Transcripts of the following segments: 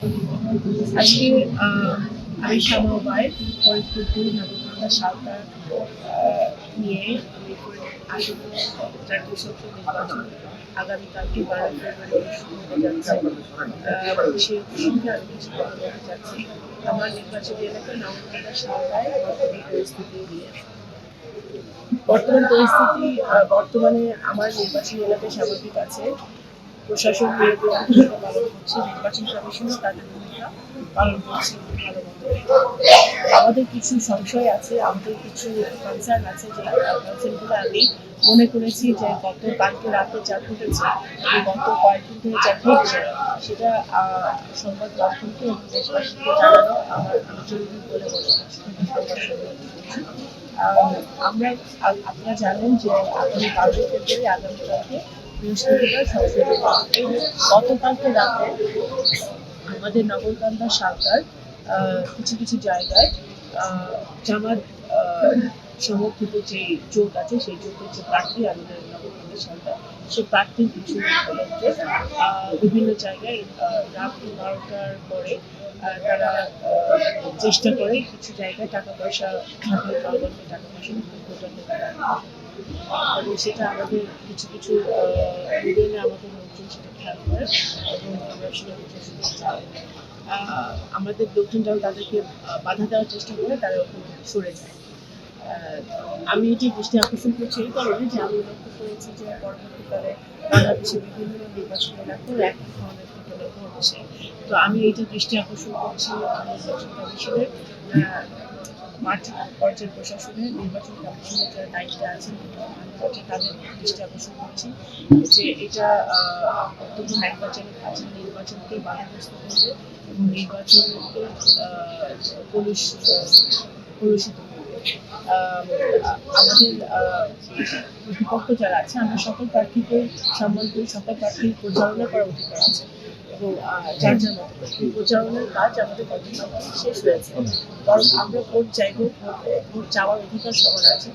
আজকে আমি ফরিদপুর নিয়ে নির্বাচন আগামীকালকে বারোই ফেব্রুয়ারি শুরু হতে যাচ্ছে সেই আমি কিছু আমার নির্বাচনী এলাকা নবগঙ্গা সাঁওতায় পরিস্থিতি নিয়ে। বর্তমান পরিস্থিতি বর্তমানে আমার নির্বাচনী এলাকায় স্বাভাবিক আছে। করছে নির্বাচন কমিশনও তাদের ভূমিকা পালন করছে আমাদের কিছু সংশয় আছে, আমাদের কিছু কনসার্ন আছে যে কনসার্নগুলো আমি মনে করেছি যে গত কালকে রাতে যা ঘটেছে গত কয়েকদিন ধরে যা ঘটছে, সেটা সংবাদ মাধ্যমকে এবং দেশবাসীকে জানানো আমার জরুরি বলে মনে আমরা আপনারা জানেন যে আগামী বারোই ফেব্রুয়ারি সংসদ নির্বাচন। গতকালকে রাতে আমাদের নগরকান্দা সরকার কিছু কিছু জায়গায় জামাত সমর্থিত যে জোট আছে, সেই জোটের যে প্রার্থী আমাদের নগরকান্দা সরকার সেই প্রার্থীর কিছু বিভিন্ন জায়গায় রাত বারোটার পরে তারা চেষ্টা করে কিছু জায়গায় টাকা পয়সা টাকা পয়সা এবং সেটা আমাদের কিছু কিছু ইউনিয়নে আমাদের লোকজন সেটা খেয়াল করে এবং আমরা সেটা আমাদের লোকজন যখন তাদেরকে বাধা দেওয়ার চেষ্টা করে তারা সরে যায়। আমি এটি দৃষ্টি আকর্ষণ করছি এই কারণে যে আমি লক্ষ্য করেছি যে পরবর্তীকালে বাংলাদেশের বিভিন্ন নির্বাচন এলাকাও একই ধরনের ঘটনা ঘটছে তো আমি এইটা দৃষ্টি আকর্ষণ করছি নির্বাচন কমিশনের মাঠ পর্যায়ের প্রশাসনের নির্বাচন কমিশনের যারা দায়িত্বে আছেন তাদের দৃষ্টি আকর্ষণ করছি যে এটা অত্যন্ত নির্বাচনের কাছে নির্বাচনকে বাধাগ্রস্ত করবে এবং নির্বাচনকে আহ, কলুষিত আমাদের প্রতিপক্ষ যারা আছে, আমরা সকল প্রার্থীকে সম্মান করি, সকল প্রার্থীর পরিচালনা করার অধিকার আছে। এবং যার কাজ আমাদের শেষ হয়েছে। বরং আমরা চাওয়ার অধিকার আছে।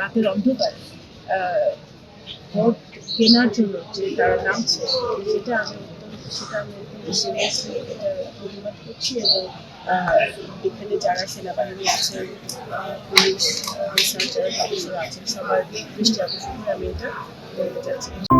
রাতের অন্ধকারে ভোট কেনার জন্য যে তারা নামছে, সেটা আমি সেটা আমি সিরিয়াসলি প্রতিবাদ করছি এবং এখানে যারা সেনাবাহিনী আছেন আহ, পুলিশ আনসার যারা আছেন সবার দৃষ্টি আকর্ষণ করে আমি এটা বলতে চাচ্ছি